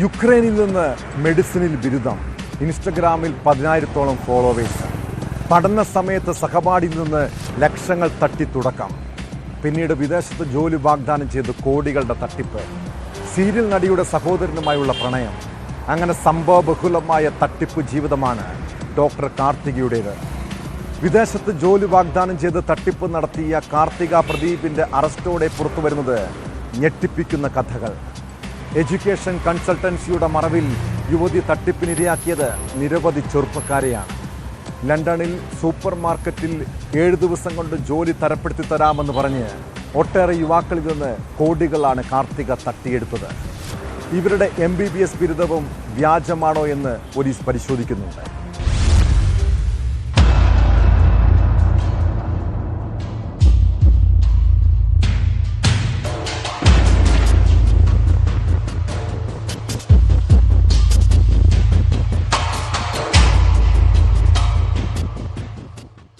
യുക്രൈനിൽ നിന്ന് മെഡിസിനിൽ ബിരുദം. ഇൻസ്റ്റഗ്രാമിൽ പതിനായിരത്തോളം ഫോളോവേഴ്സ്. പഠന സമയത്ത് സഹപാഠിയിൽ നിന്ന് ലക്ഷങ്ങൾ തട്ടി തുടക്കം. പിന്നീട് വിദേശത്ത് ജോലി വാഗ്ദാനം ചെയ്ത് കോടികളുടെ തട്ടിപ്പ്. സീരിയൽ നടിയുടെ സഹോദരനുമായുള്ള പ്രണയം. അങ്ങനെ സംഭവബഹുലമായ തട്ടിപ്പ് ജീവിതമാണ് ഡോക്ടർ കാർത്തികയുടേത്. വിദേശത്ത് ജോലി വാഗ്ദാനം ചെയ്ത് തട്ടിപ്പ് നടത്തിയ കാർത്തിക പ്രദീപിന്റെ അറസ്റ്റോടെ പുറത്തു വരുന്നത് ഞെട്ടിപ്പിക്കുന്ന കഥകൾ. എഡ്യൂക്കേഷൻ കൺസൾട്ടൻസിയുടെ മറവിൽ യുവതി തട്ടിപ്പിനിരയാക്കിയത് നിരവധി ചെറുപ്പക്കാരെയാണ്. ലണ്ടനിൽ സൂപ്പർ മാർക്കറ്റിൽ ഏഴ് ദിവസം കൊണ്ട് ജോലി തരപ്പെടുത്തി തരാമെന്ന് പറഞ്ഞ് ഒട്ടേറെ യുവാക്കളിൽ നിന്ന് കോടികളാണ് കാർത്തിക തട്ടിയെടുത്തത്. ഇവരുടെ എം ബി ബി എസ് ബിരുദവും വ്യാജമാണോ എന്ന് പോലീസ് പരിശോധിക്കുന്നുണ്ട്.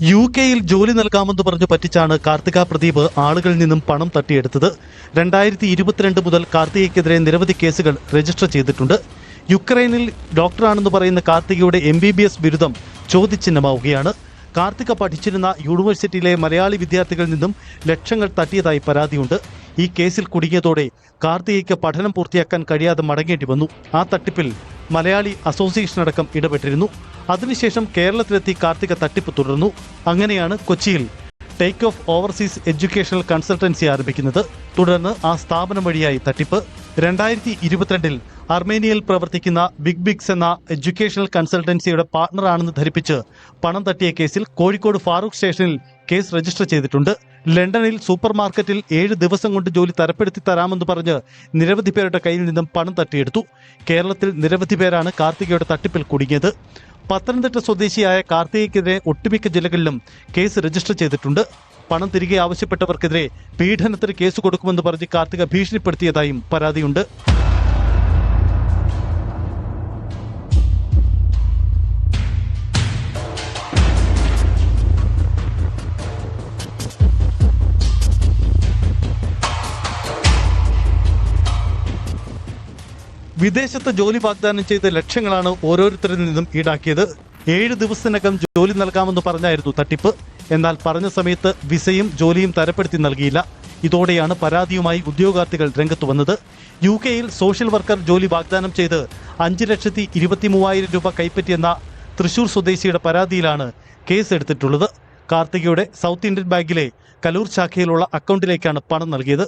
യു കെയിൽ ജോലി നൽകാമെന്ന് പറഞ്ഞു പറ്റിച്ചാണ് കാർത്തിക പ്രദീപ് ആളുകളിൽ നിന്നും പണം തട്ടിയെടുത്തത്. രണ്ടായിരത്തി ഇരുപത്തിരണ്ട് മുതൽ കാർത്തികയ്ക്കെതിരെ നിരവധി കേസുകൾ രജിസ്റ്റർ ചെയ്തിട്ടുണ്ട്. യുക്രൈനിൽ ഡോക്ടറാണെന്ന് പറയുന്ന കാർത്തികയുടെ എം ബി ബി എസ് ബിരുദം ചോദ്യചിഹ്നമാവുകയാണ്. കാർത്തിക പഠിച്ചിരുന്ന യൂണിവേഴ്സിറ്റിയിലെ മലയാളി വിദ്യാർത്ഥികളിൽ നിന്നും ലക്ഷങ്ങൾ തട്ടിയതായി പരാതിയുണ്ട്. ഈ കേസിൽ കുടുങ്ങിയതോടെ കാർത്തികയ്ക്ക് പഠനം പൂർത്തിയാക്കാൻ കഴിയാതെ മടങ്ങേണ്ടി വന്നു. ആ തട്ടിപ്പിൽ മലയാളി അസോസിയേഷൻ അടക്കം ഇടപെട്ടിരുന്നു. അതിനുശേഷം കേരളത്തിലെത്തി കാർത്തിക തട്ടിപ്പ് തുടർന്നു. അങ്ങനെയാണ് കൊച്ചിയിൽ take off overseas educational consultancy ആരംഭിക്കുന്നത്. തുടർന്ന് ആ സ്ഥാപനം വഴിയായി തട്ടിപ്പ്. രണ്ടായിരത്തി ഇരുപത്തിരണ്ടിൽ അർമേനിയയിൽ പ്രവർത്തിക്കുന്ന ബിഗ് ബിഗ്സ് എന്ന എഡ്യൂക്കേഷണൽ കൺസൾട്ടൻസിയുടെ പാർട്ണറാണെന്ന് ധരിപ്പിച്ച് പണം തട്ടിയ കേസിൽ കോഴിക്കോട് ഫാറൂഖ് സ്റ്റേഷനിൽ കേസ് രജിസ്റ്റർ ചെയ്തിട്ടുണ്ട്. ലണ്ടനിൽ സൂപ്പർ മാർക്കറ്റിൽ ഏഴ് ദിവസം കൊണ്ട് ജോലി തരപ്പെടുത്തി തരാമെന്ന് പറഞ്ഞ് നിരവധി പേരുടെ കയ്യിൽ നിന്നും പണം തട്ടിയെടുത്തു. കേരളത്തിൽ നിരവധി പേരാണ് കാർത്തികയുടെ തട്ടിപ്പിൽ കുടുങ്ങിയത്. പത്തനംതിട്ട സ്വദേശിയായ കാർത്തികയ്ക്കെതിരെ ഒട്ടുമിക്ക ജില്ലകളിലും കേസ് രജിസ്റ്റർ ചെയ്തിട്ടുണ്ട്. പണം തിരികെ ആവശ്യപ്പെട്ടവർക്കെതിരെ പീഡനത്തിന് കേസ് കൊടുക്കുമെന്ന് പറഞ്ഞ് കാർത്തിക ഭീഷണിപ്പെടുത്തിയതായും പരാതിയുണ്ട്. വിദേശത്ത് ജോലി വാഗ്ദാനം ചെയ്ത ലക്ഷങ്ങളാണ് ഓരോരുത്തരിൽ നിന്നും ഈടാക്കിയത്. ഏഴ് ദിവസത്തിനകം ജോലി നൽകാമെന്ന് പറഞ്ഞായിരുന്നു തട്ടിപ്പ്. എന്നാൽ പറഞ്ഞ സമയത്ത് വിസയും ജോലിയും തരപ്പെടുത്തി നൽകിയില്ല. ഇതോടെയാണ് പരാതിയുമായി ഉദ്യോഗാർത്ഥികൾ രംഗത്ത് വന്നത്. യു കെയിൽ സോഷ്യൽ വർക്കർ ജോലി വാഗ്ദാനം ചെയ്ത് അഞ്ച് ലക്ഷത്തി ഇരുപത്തി മൂവായിരം രൂപ കൈപ്പറ്റിയെന്ന തൃശൂർ സ്വദേശിയുടെ പരാതിയിലാണ് കേസ് എടുത്തിട്ടുള്ളത് കാർത്തികയുടെ സൗത്ത് ഇന്ത്യൻ ബാങ്കിലെ കലൂർ ശാഖയിലുള്ള അക്കൗണ്ടിലേക്കാണ് പണം നൽകിയത്.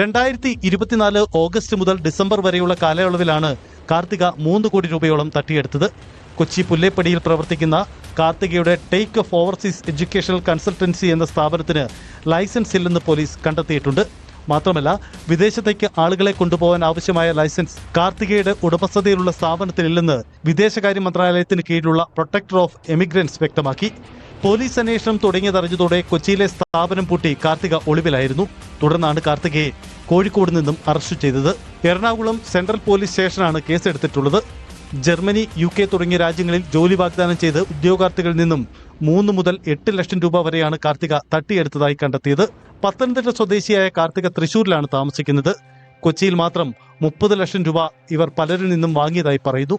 രണ്ടായിരത്തി ഇരുപത്തിനാല് ഓഗസ്റ്റ് മുതൽ ഡിസംബർ വരെയുള്ള കാലയളവിലാണ് കാർത്തിക മൂന്ന് കോടി രൂപയോളം തട്ടിയെടുത്തത്. കൊച്ചി പുല്ലേപ്പടിയിൽ പ്രവർത്തിക്കുന്ന കാർത്തികയുടെ take off overseas educational consultancy എന്ന സ്ഥാപനത്തിന് ലൈസൻസ് ഇല്ലെന്ന് പോലീസ് കണ്ടെത്തിയിട്ടുണ്ട്. മാത്രമല്ല വിദേശത്തേക്ക് ആളുകളെ കൊണ്ടുപോകാൻ ആവശ്യമായ ലൈസൻസ് കാർത്തികയുടെ ഉടമസ്ഥതയിലുള്ള സ്ഥാപനത്തിനില്ലെന്ന് വിദേശകാര്യ മന്ത്രാലയത്തിന് കീഴിലുള്ള പ്രൊട്ടക്ടർ ഓഫ് എമിഗ്രൻസ് വ്യക്തമാക്കി. പോലീസ് അന്വേഷണം തുടങ്ങിയതറിഞ്ഞതോടെ കൊച്ചിയിലെ സ്ഥാപനം പൂട്ടി കാർത്തിക ഒളിവിലായിരുന്നു. തുടർന്നാണ് കാർത്തികയെ കോഴിക്കോട് നിന്നും അറസ്റ്റ് ചെയ്തത്. എറണാകുളം സെൻട്രൽ പോലീസ് സ്റ്റേഷനാണ് കേസെടുത്തിട്ടുള്ളത്. ജർമ്മനി യു കെ തുടങ്ങിയ രാജ്യങ്ങളിൽ ജോലി വാഗ്ദാനം ചെയ്ത് ഉദ്യോഗാർത്ഥികളിൽ നിന്നും മൂന്ന് മുതൽ എട്ട് ലക്ഷം രൂപ വരെയാണ് കാർത്തിക തട്ടിയെടുത്തതായി കണ്ടെത്തിയത്. പത്തനംതിട്ട സ്വദേശിയായ കാർത്തിക തൃശൂരിലാണ് താമസിക്കുന്നത്. കൊച്ചിയിൽ മാത്രം മുപ്പത് ലക്ഷം രൂപ ഇവർ പലരിൽ നിന്നും വാങ്ങിയതായി പറയുന്നു.